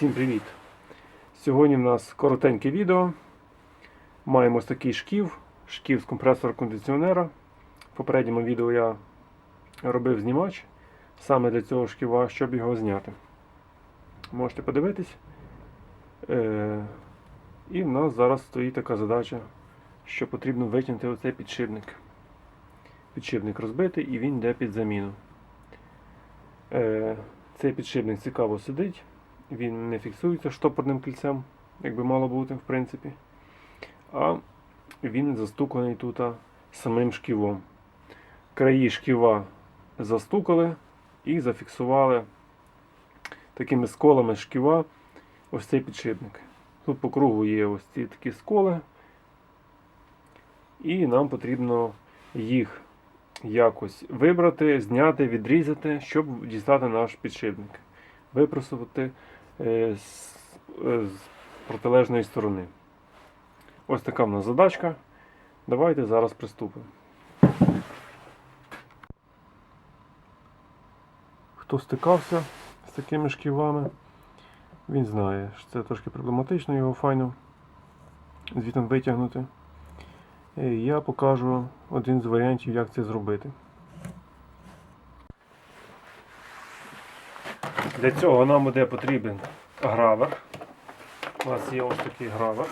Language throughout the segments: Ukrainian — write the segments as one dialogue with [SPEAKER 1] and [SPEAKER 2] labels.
[SPEAKER 1] Всім привіт! Сьогодні в нас коротеньке відео. Маємо ось такий шків, шків з компресора кондиціонера. В попередньому відео я робив знімач саме для цього шківа, щоб його зняти. Можете подивитись. Е, І в нас зараз стоїть така задача, що потрібно витягнути оцей підшипник. Підшипник розбитий і він йде під заміну. Е, Цей підшипник цікаво сидить. Він не фіксується штопорним кільцем, як би мало бути, в принципі. А він застуканий тут самим шківом. Краї шківа застукали і зафіксували такими сколами шківа ось цей підшипник. Тут по кругу є ось ці такі сколи, і нам потрібно їх якось вибрати, зняти, відрізати, щоб дістати наш підшипник. Випросувати з, е, з протилежної сторони. Ось така в нас задачка. Давайте зараз приступимо. Хто стикався з такими шківами, він знає, що це трошки проблематично його файно звітом витягнути. Е, Я покажу один з варіантів, як це зробити. Для цього нам буде потрібен гравер. У нас є ось такий гравер.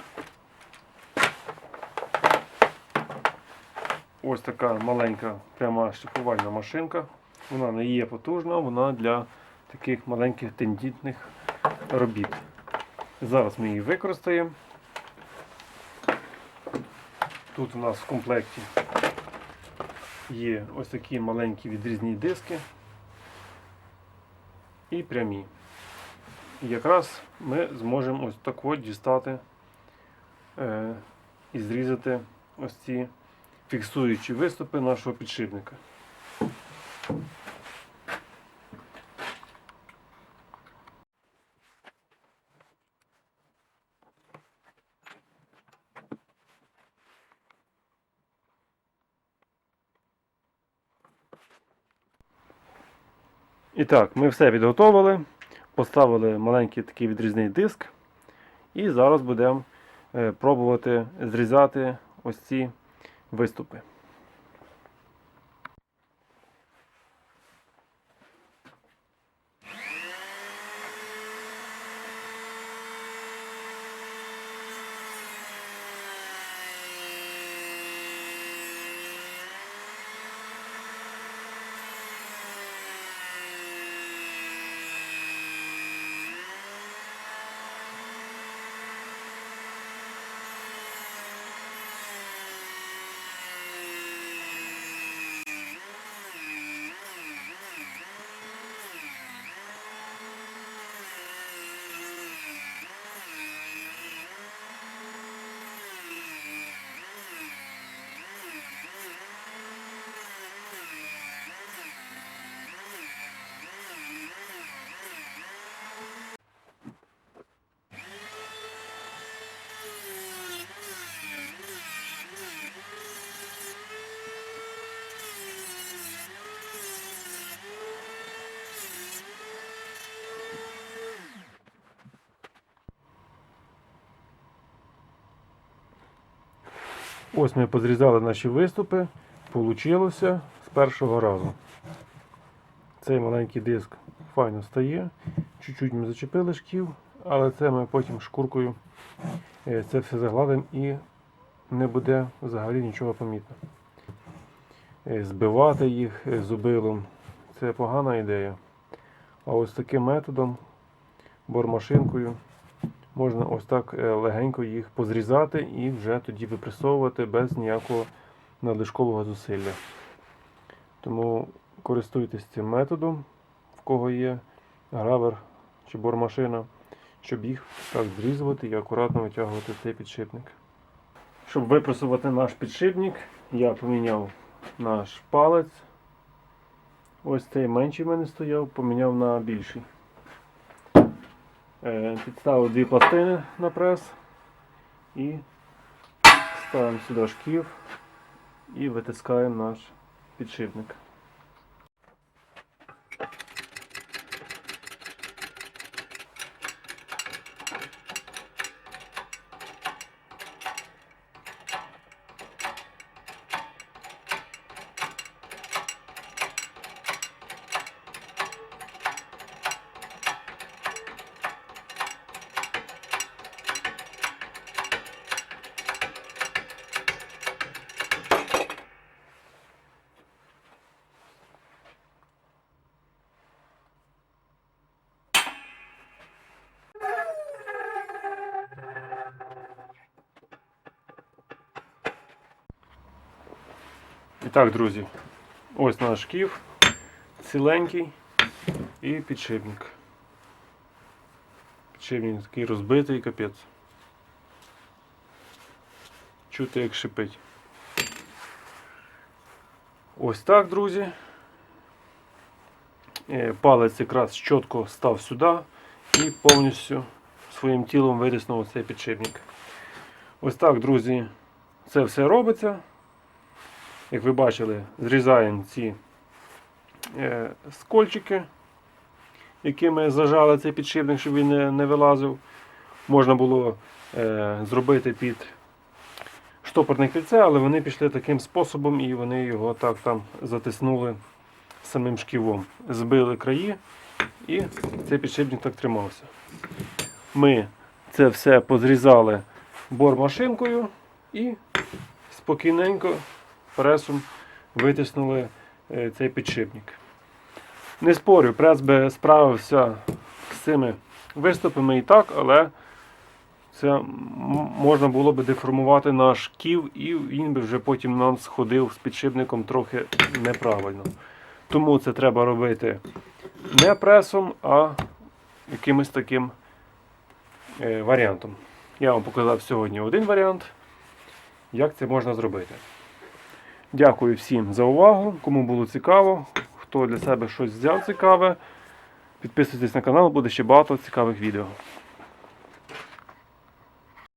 [SPEAKER 1] Ось така маленька пряма шліфувальна машинка. Вона не є потужна, вона для таких маленьких тендітних робіт. Зараз ми її використаємо. Тут у нас в комплекті є ось такі маленькі відрізні диски і прямі. І якраз ми зможемо ось так от дістати е, і зрізати ось ці фіксуючі виступи нашого підшипника. І так, ми все підготовили, поставили маленький такий відрізний диск. І зараз будемо е, пробувати зрізати ось ці виступи. Ось ми позрізали наші виступи. Получилося з першого разу. Цей маленький диск файно стає. Чуть-чуть ми зачепили шків, але це ми потім шкуркою е, це все загладимо і не буде взагалі нічого помітно. Е, Збивати їх е, зубилом це погана ідея. А ось таким методом, бормашинкою, можна ось так е, легенько їх позрізати і вже тоді випресовувати без ніякого надлишкового зусилля. Тому користуйтесь цим методом, в кого є гравер чи бормашина, щоб їх так зрізувати і акуратно витягувати цей підшипник. Щоб випресувати наш підшипник, я поміняв наш палець. Ось цей менший в мене стояв, поміняв на більший. Е, Підставив дві пластини на прес і ставимо сюди шків і витискаємо наш підшипник. І так, друзі, ось наш шкіф, ціленький і підшипник. Підшипник такий розбитий капець. Чути як шипить. Ось так, друзі. Е, Палець якраз чітко став сюди і повністю своїм тілом витиснув цей підшипник. Ось так, друзі, це все робиться. Як ви бачили, зрізаємо ці е, скольчики, якими зажали цей підшипник, щоб він не, вилазив. Можна було е, зробити під штопорне кільце, але вони пішли таким способом і вони його так там затиснули самим шківом. Збили краї і цей підшипник так тримався. Ми це все позрізали бормашинкою і спокійненько пресом витиснули е, цей підшипник. Не спорю, прес би справився з цими виступами і так, але це можна було би деформувати наш ків, і він би вже потім нам сходив з підшипником трохи неправильно. Тому це треба робити не пресом, а якимось таким е, варіантом. Я вам показав сьогодні один варіант, як це можна зробити. Дякую всім за увагу. Кому було цікаво, хто для себе щось взяв цікаве. Підписуйтесь на канал, буде ще багато цікавих відео.